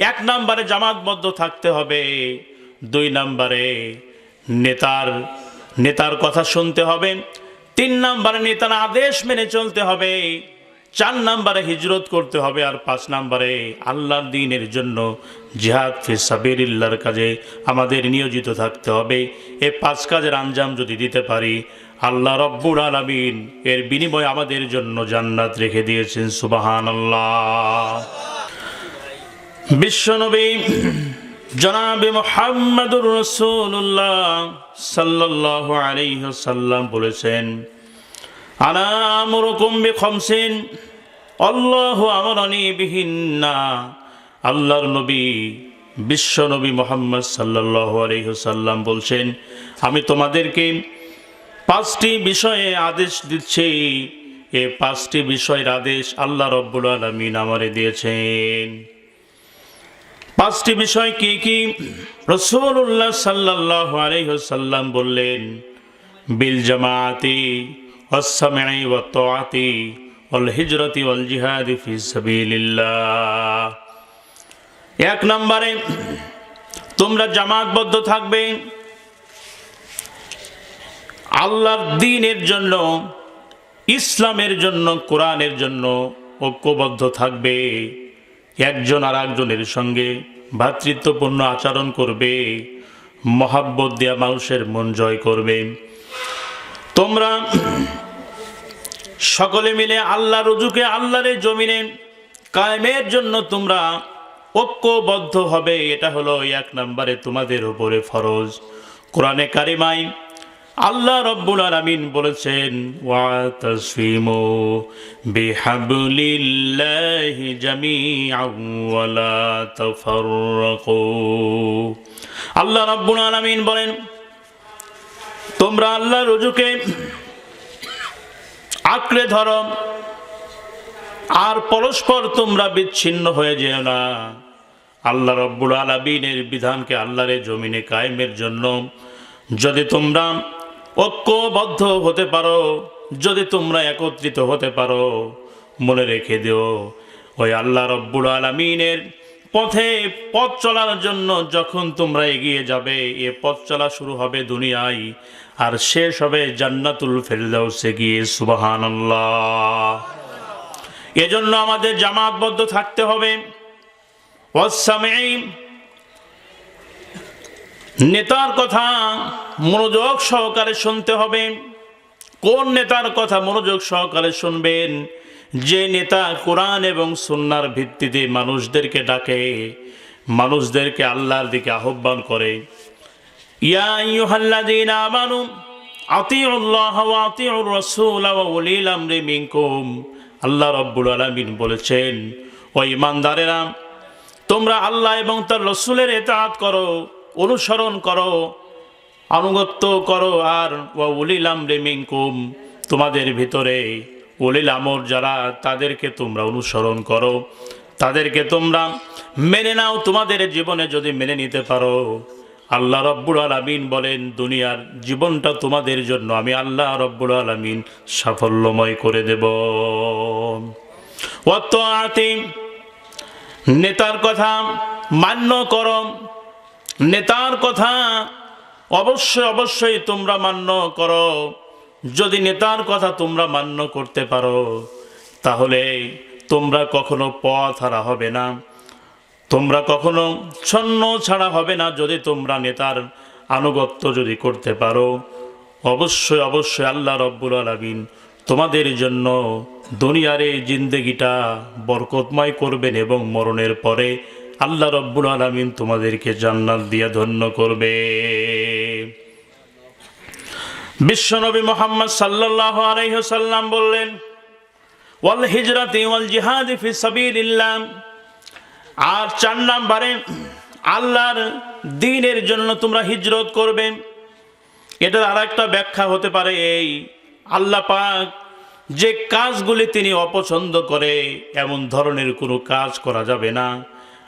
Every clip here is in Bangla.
এক নম্বরে জামাতবদ্ধ থাকতে হবে, দুই নম্বরে নেতার নেতার কথা শুনতে হবে, তিন নম্বরে নেতার আদেশ মেনে চলতে হবে, চার নম্বরে হিজরত করতে হবে আর পাঁচ নম্বরে আল্লাহর দিনের জন্য জিহাদ ফিসাবিল্লার কাজে আমাদের নিয়োজিত থাকতে হবে। এ পাঁচ কাজের আঞ্জাম যদি দিতে পারি, আল্লাহ রব্বুর আলমিন এর বিনিময়ে আমাদের জন্য জান্নাত রেখে দিয়েছেন সুবাহান আল্লাহ বিশ্বনবী জনাবে মোহাম্মদুর রসুল্লাহ সাল্লাহ আলাইসাল্লাম বলেছেন আনামরকম বে খমসেন আল্লাহ আমরানি বিহীন না আল্লাহর নবী বিশ্ব নবী মোহাম্মদ সাল্লাহ আলহিহসাল্লাম বলছেন, আমি তোমাদেরকে পাঁচটি বিষয়ে আদেশ দিচ্ছি। এ পাঁচটি বিষয়ের আদেশ আল্লাহ রব্বুল আলমিন আমারে দিয়েছেন। পাঁচটি বিষয় কি কি? রসুল্লাহ সাল্লাহ আলহ্লাম বললেন, বিল জামাতি অসামাই ও তোয়াতি অল হিজরতি অল জিহাদি ফিসাবিল্লাহ এক নম্বরে, তোমরা জামাতবদ্ধ থাকবে। আল্লাহর দিনের জন্য, ইসলামের জন্য, কোরআনের জন্য ঐক্যবদ্ধ থাকবে। একজন আর সঙ্গে ভ্রাতৃত্বপূর্ণ আচরণ করবে, মহাব্বত দেয়া মানুষের মন জয় করবে। তোমরা সকলে মিলে আল্লাহ রুজুকে আল্লাহরের জমিনে কায়েমের জন্য তোমরা ঐক্যবদ্ধ হবে, এটা হলো এক নম্বরে তোমাদের উপরে ফরজ। কোরআনে কারিমাই আল্লাহ রব্বুল আলামিন বলেছেন আল্লাহ রব্বুল আলামিন বলেন, তোমরা আল্লাহ রুজুকে আঁকড়ে ধরো, আর পরস্পর তোমরা বিচ্ছিন্ন হয়ে যেও না। আল্লাহ রব্বুল আলমিনের বিধানকে আল্লাহরে জমিনে কায়েমের জন্য যদি তোমরা ঐক্যবদ্ধ হতে পারো, যদি তোমরা একত্রিত হতে পারো। মনে রেখে দিও, ওই আল্লাহ রব্বুল আলমিনের পথে পথ চলার জন্য যখন তোমরা এগিয়ে যাবে, এ পথ চলা শুরু হবে দুনিয়ায়, আর শেষ হবে জান্নাতুল ফেরদাউসে গিয়ে সুবাহান এজন্য আমাদের জামাতবদ্ধ থাকতে হবে। নেতার কথা মনোযোগ সহকারে শুনতে হবে। কোন নেতার কথা মনোযোগ সহকারে শুনবেন? যে নেতা কোরআন এবং সুন্নার ভিত্তিতে মানুষদেরকে ডাকে, মানুষদেরকে আল্লাহর দিকে আহ্বান করে। আল্লাহ রাব্বুল আলামিন বলেছেন, ও ইমানদারেরা তোমরা আল্লাহ এবং তার রসুলের এতাত করো। অনুসরণ করো, আনুগত্য করো, আর উলিল আমরি মিনকুম, তোমাদের ভিতরে উলিল যারা, তাদেরকে তোমরা অনুসরণ করো। তাদেরকে তোমরা মেনে নাও, তোমাদের জীবনে যদি মেনে নিতে পারো। আল্লাহ রব্বুল আলমিন বলেন, দুনিয়ার জীবনটা তোমাদের জন্য, আমি আল্লাহ রব্বুল আলমিন সাফল্যময় করে দেব। অত নেতার কথা মান্য করো। নেতার কথা অবশ্যই অবশ্যই তোমরা মান্য করো। যদি নেতার কথা তোমরা মান্য করতে পারো, তাহলে তোমরা কখনো পথ হারা হবে না। তোমরা কখনো ছন্ন ছাড়া হবে না যদি তোমরা নেতার আনুগত্য যদি করতে পারো। অবশ্যই অবশ্যই আল্লাহ রব্বুল আলমিন তোমাদের জন্য দুনিয়ার এই জিন্দেগিটা বরকতময় করবেন এবং মরণের পরে আল্লাহ রব্বুল আলমিন তোমাদেরকে জান্নাত দিয়ে ধন্য করবে। বিশ্বনবী মোহাম্মদ সাল্লাহ আলাইসাল্লাম বললেন, ওয়াল হিজরাতি ওয়াল জিহাদি ফি সাবিলিল্লাহ। আর চার নাম্বারে, আল্লাহর দিনের জন্য তোমরা হিজরত করবে। এটার আর একটা ব্যাখ্যা হতে পারে এই, আল্লাহ পাক যে কাজগুলি তিনি অপছন্দ করে, এমন ধরনের কোনো কাজ করা যাবে না।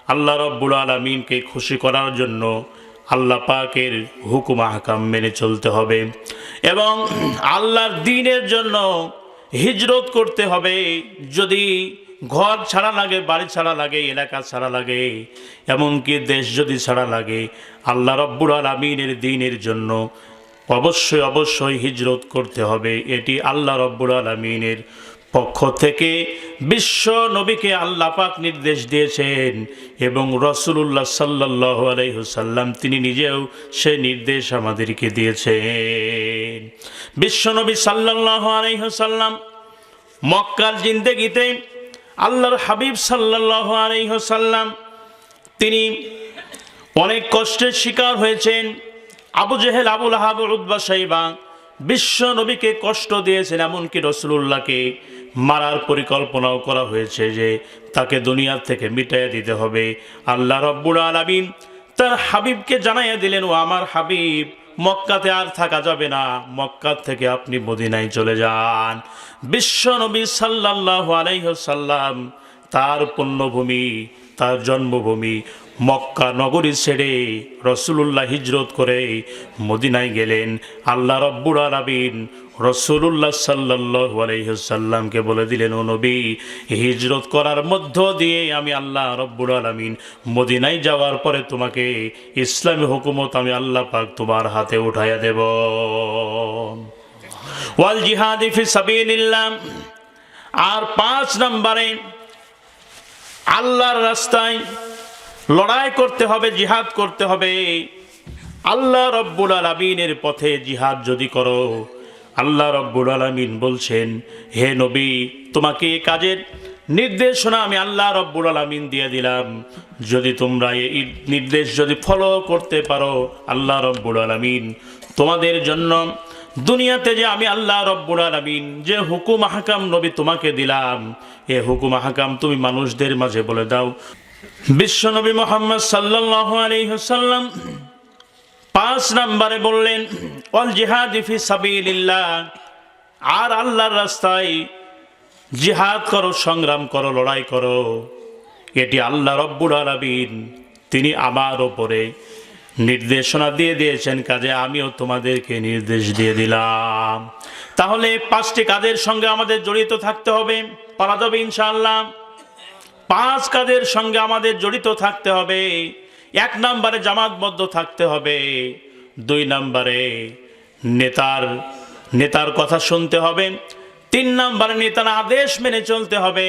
আল্লাহ রব্বুল আলমিনকে খুশি করার জন্য আল্লাহ পাকের হুকুম আহকাম মেনে চলতে হবে এবং আল্লাহর দিনের জন্য হিজরত করতে হবে। যদি ঘর ছাড়া লাগে, বাড়ি ছাড়া লাগে, এলাকা ছাড়া লাগে, এমনকি দেশ যদি ছাড়া লাগে, আল্লাহ রব্বুর আলমিনের দিনের জন্য অবশ্যই অবশ্যই হিজরত করতে হবে। এটি আল্লাহ রব্বুর আলমিনের পক্ষ থেকে বিশ্ব নবীকে আল্লাহ পাক নির্দেশ দিয়েছেন এবং রসুল্লাহ সাল্লাহ আলাইহুসাল্লাম তিনি নিজেও সে নির্দেশ আমাদেরকে দিয়েছেন। বিশ্ব নবী সাল্লাহ আলাইহুসাল্লাম মক্কার জিন্দেগিতে আল্লাহর হাবিব সাল্লাহ আলাইহসাল্লাম তিনি অনেক কষ্টের শিকার হয়েছেন। Abu Jahl, Abu Lahab Utba Shaiba বিশ্ব নবীকে কষ্ট দিয়েছেন এমনকি রসুল্লাহকে মারার পরিকল্পনাও করা হয়েছে যে তাকে দুনিয়ার থেকে মিটাইয়া দিতে হবে। আল্লাহ রব্বুল আলমিন তার হাবিবকে জানাইয়া দিলেন, ও আমার হাবিব, মক্কাতে আর থাকা যাবে না। মক্কা থেকে আপনি মদিনায় চলে যান। বিশ্ব নবী সাল্লাহ আলাইহসাল্লাম তার পুণ্যভূমি তার জন্মভূমি মক্কা নগরী ছেড়ে রসুলুল্লাহ হিজরত করে মদিনায় গেলেন। আল্লাহ রব্বুর আলামিন রসুল্লাহ সাল্লাহ আলাইসাল্লামকে বলে দিলেন, ও নবী, হিজরত করার মধ্য দিয়ে আমি আল্লাহ রব্বুর আলমিন মদিনায় যাওয়ার পরে তোমাকে ইসলামী হুকুমত আমি আল্লাহ পাক তোমার হাতে উঠাইয়া দেব। ওয়াল জিহাদি আর পাঁচ নম্বরে আল্লাহর রাস্তায় লড়াই করতে হবে, জিহাদ করতে হবে। আল্লাহ রব্বুল আলমিনের পথে জিহাদ যদি করো, আল্লাহ রব্বুল আলমিন বলছেন, হে নবী, তোমাকে এ কাজের নির্দেশনা আমি আল্লাহ রব্বুল আলমিন দিয়ে দিলাম। যদি তোমরা এই নির্দেশ যদি ফলো করতে পারো, আল্লাহ রব্বুল আলমিন তোমাদের জন্য দুনিয়াতে যে আমি আল্লাহ রব্বুল আলমিন, যে হুকুম হাকাম নবী তোমাকে দিলাম, এ হুকুম হাকাম তুমি মানুষদের মাঝে বলে দাও। বিশ্বনবী মোহাম্মদ সাল্লাহ আলহ্লাম পাঁচ নম্বরে বললেন অল জিহাদ ইফি সাবিল্লাহ আর আল্লাহর রাস্তায় জিহাদ করো, সংগ্রাম করো, লড়াই করো। এটি আল্লাহ রব্বুল আলমিন, তিনি আমার ওপরে নির্দেশনা দিয়ে দিয়েছেন, কাজে আমিও তোমাদেরকে নির্দেশ দিয়ে দিলাম। তাহলে পাঁচটি কাজের সঙ্গে আমাদের জড়িত থাকতে হবে, পারা যাবে ইনশাআল্লাহ। পাঁচ কাজের সঙ্গে আমাদের জড়িত থাকতে হবে, এক নম্বরে জামাতবদ্ধ থাকতে হবে, দুই নম্বরে নেতার নেতার কথা শুনতে হবে, তিন নম্বরে নেতার আদেশ মেনে চলতে হবে।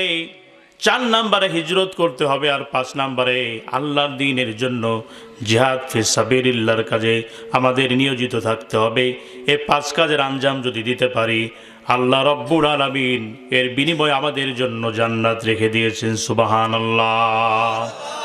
চার নাম্বারে হিজরত করতে হবে আর পাঁচ নাম্বারে আল্লাহর দিনের জন্য জিহাদ ফি সাবিরিল্লার কাজে আমাদের নিয়োজিত থাকতে হবে। এ পাঁচ কাজের আঞ্জাম যদি দিতে পারি, আল্লাহ রব্বুর আলমিন এর বিনিময়ে আমাদের জন্য জান্নাত রেখে দিয়েছেন সুবাহান আল্লাহ